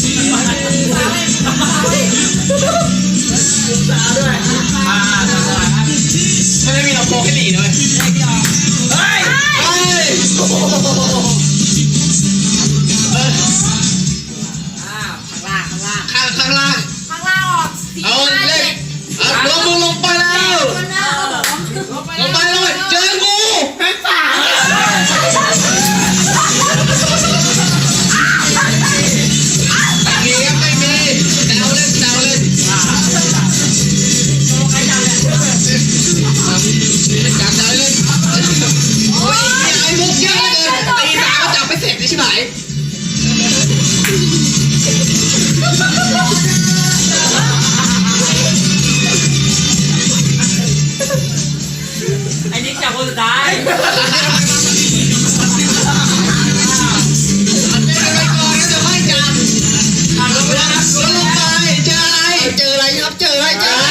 ไม่ได้มีลำโพงแค่ดีด้วยเฮ้ยเฮ้ยโอ้โหเออข้างข้างล่าง เอาเลขเอาลงลงลงไปแล้ว ลงไปเลยเจอกูใช่ใช่ับเจอไว้เจอ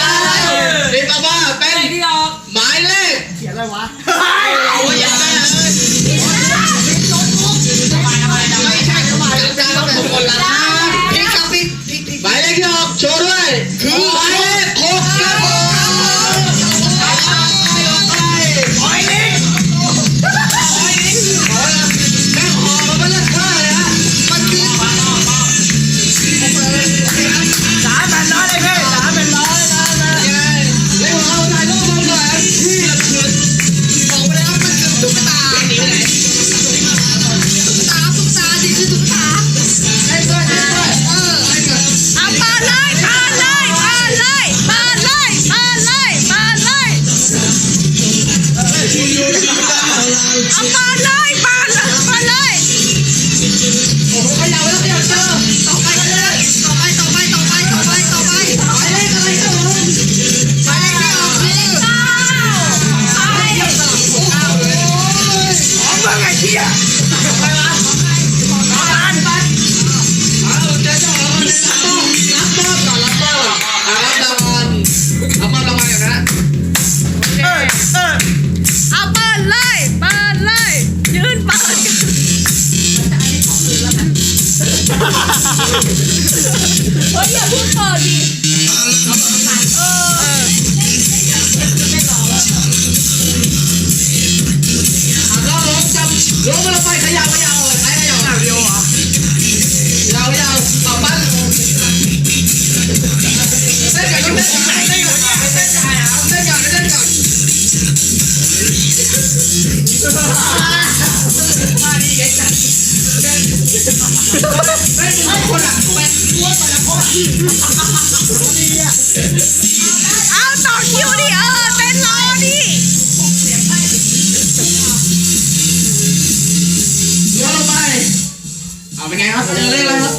เฮียรับป้อนก่อนรับป้อน เอาตอคิวดิเออเต้นรอดิวเาไปเอาเปไงครับเจอเลขแล้วครับ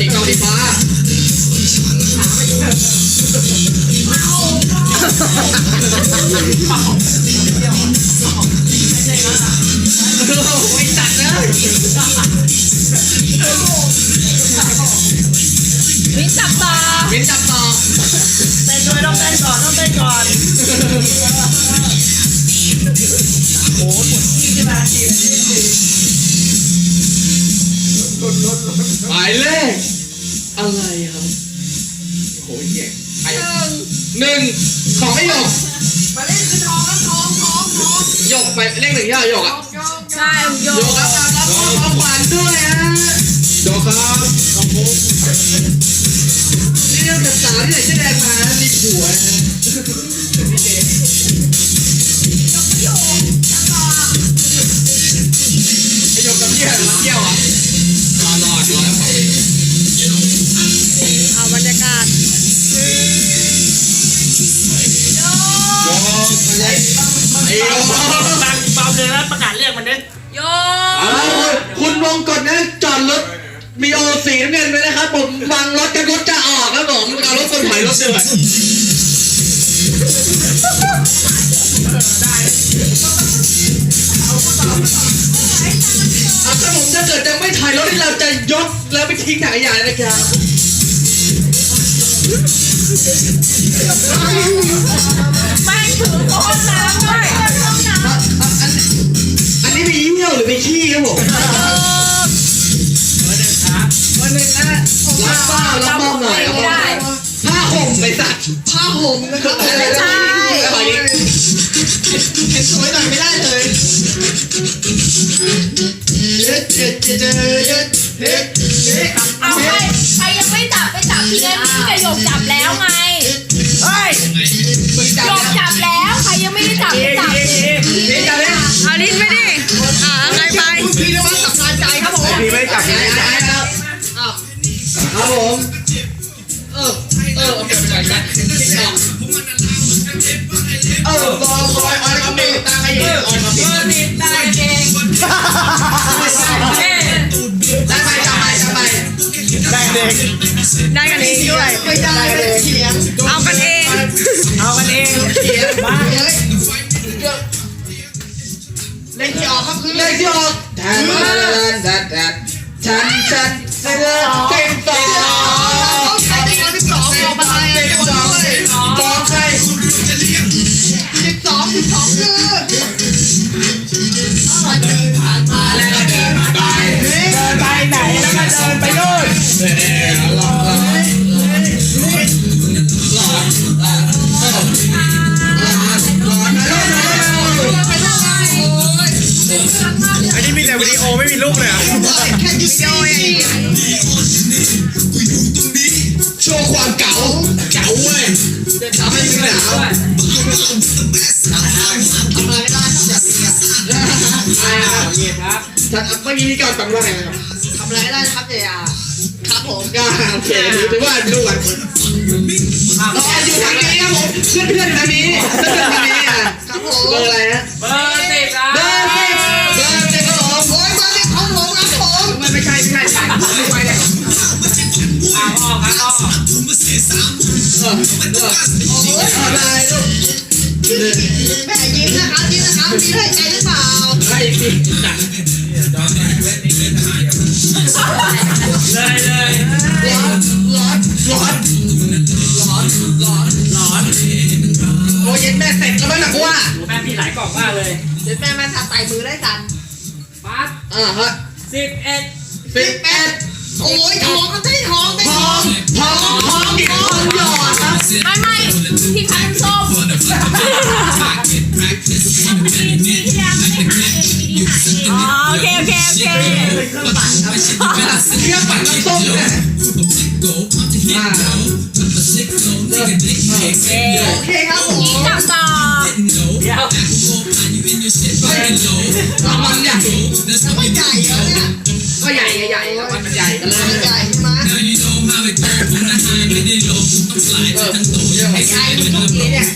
ติดกองไฟฟ้าไม่จัดนะมิ้นจับต่อเป็นจับต่อเต้นด้วยต้องเต้ก่อนต้องเต้ก่อน โยกอะใช่โยกครับรับมอบของขวัญด้วยฮะำรถมีโอสีน้ำเงินไปนะครับ ผมบางรถจะรถจะออกครับผมกับรถคนถอยรถเสือดเอาถ้าผมถ้าเกิดจะไม่ถ่ายรถที่เราจะยกแล้วไปทิ้งถังขยะนะครับแม่งถือโค้ดน้ำด้วยอันนี้มีเยี่ยวหรือมีขี้ครับผม หนึ่งนะรับเปล่ารับมอบหน่อยรับมอบหน่อยผ้าห่มไปสัตว์ผ้าห่มนะครับไม่ใช่เห็นสวยหน่อยไม่ได้เลยเด็ดเด็ดเด็ดเด็ดเด็ดเด็ดเด็ดเอาใครใครยังไม่จับไปจับพี่เอ็มพี่กระหยกจับแล้วไงเฮ้ยมึงจัหยบกจับแล้ว เด็กได้กันเองด้วยไม่ได้เลยเถียงเอากันเองเอากันเองเถียงมาเฮ้ยเลขที่ออกครับคือเลขที่ออกแทนมาแทนแทนฉันฉันเต็มสองใครที่คนที่สองออกมาเต็มสอ ยูซีโชว์ความเก๋าเก๋าเว้ยจะทำให้มึงหนาวทำอะไรไม่ได้ครับอย่าเสียครับถ้าเมื่อกี้พี่ก่อนจำว่าไงครับทำอะไรได้ครับเดียครับผมก็โอเคถือว่าดูกันเราอยู่ทางนี้ครับผมเพื่อนเพื่อนทางนี้เพื่อนทางนี้อะครับผมเบอร์อะไรฮะเบอร์สิบครั อโอ้ยอะไรลูกแม่ยิ้มนะครับยิ้มนะครับมีให้ใจหรือเปล่าให้สิเลยเลยร้อนร้อนร้อนร้อนร้อนร้อนโอ้ยเย็นแม่เสร็จแล้วมั้งนะกูว่าดูแม่พี่หลายกล่องมากเลยเย็นแม่มาทำไต่มือได้สันปั๊บอ่าฮะสิบเอ็ดสิบเอ็ดโอ้ยทองก็ได้ทองได้ทองทองทองทองหยอดครับ ไม่ไม่ที่พันส้มโอเคโอเคโอเคเครื่องปั่นน้ำส้มเนี่ยโอเค ใหญ่เมื่อกี้เนี่ย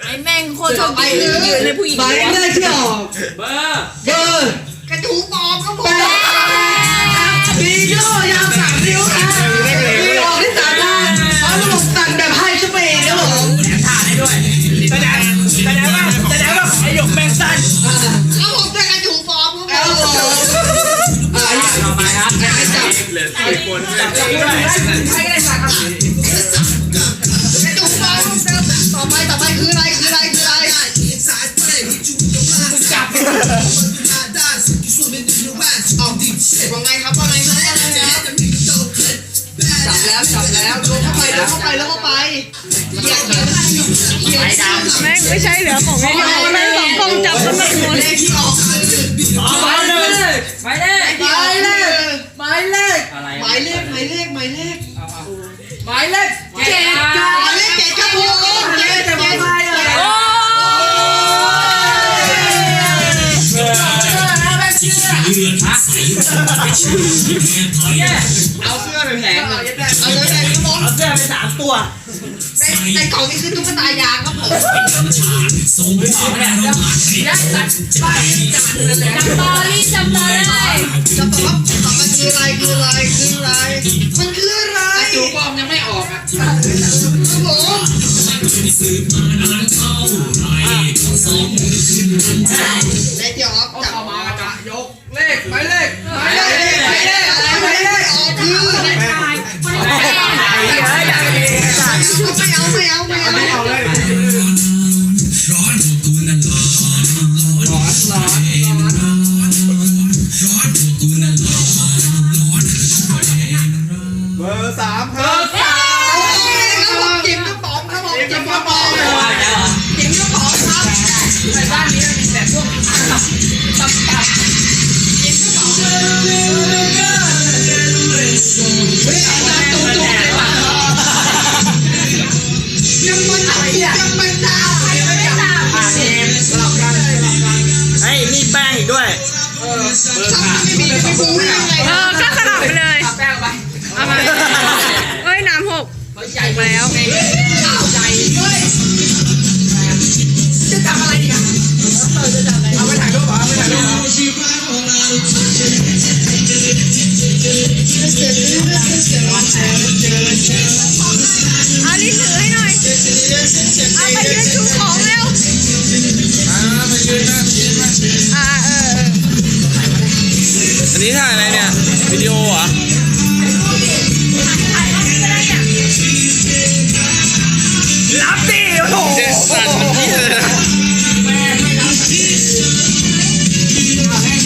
ไอ้แม่งโคตรโชคดียืนในผู้หญิงหมายเลขที่ออกเบอร์เบอร์กระดูกปลอมครับผมมีโย่ยา แม่งไม่ใช่เหลือของไม่ยอมแม่งสองกล้องจับกันมดหมดเลขที่ออกคือหมายเลขหมายเลขหมายเลขหมายเลขหมายเลขหมายเลขหมายเลขหมายเลขเจ็ดหมายเลขเจ็ดครับผมเจ็ดเจ็ดเจ็ดโอ้เอาเสื้อไปแผงหน่อยเอาเสื้อไปครับผมเอาเสื้อไปสามตัว ในกล่องนี้คือตุ๊กตายางครับผมได้ตัดไปจับเลยนะจำตอรี่จำตอได้จะบอกว่าต่อมันคืออะไรคืออะไรคืออะไรมันคืออะไรจูบอมยังไม่ออกอะครับผมเล็กยอมจับมาจะยกเลขไปเลขไปเลขไปเลขอะไรไปเลขออกคือไปเลขไปเลข Esse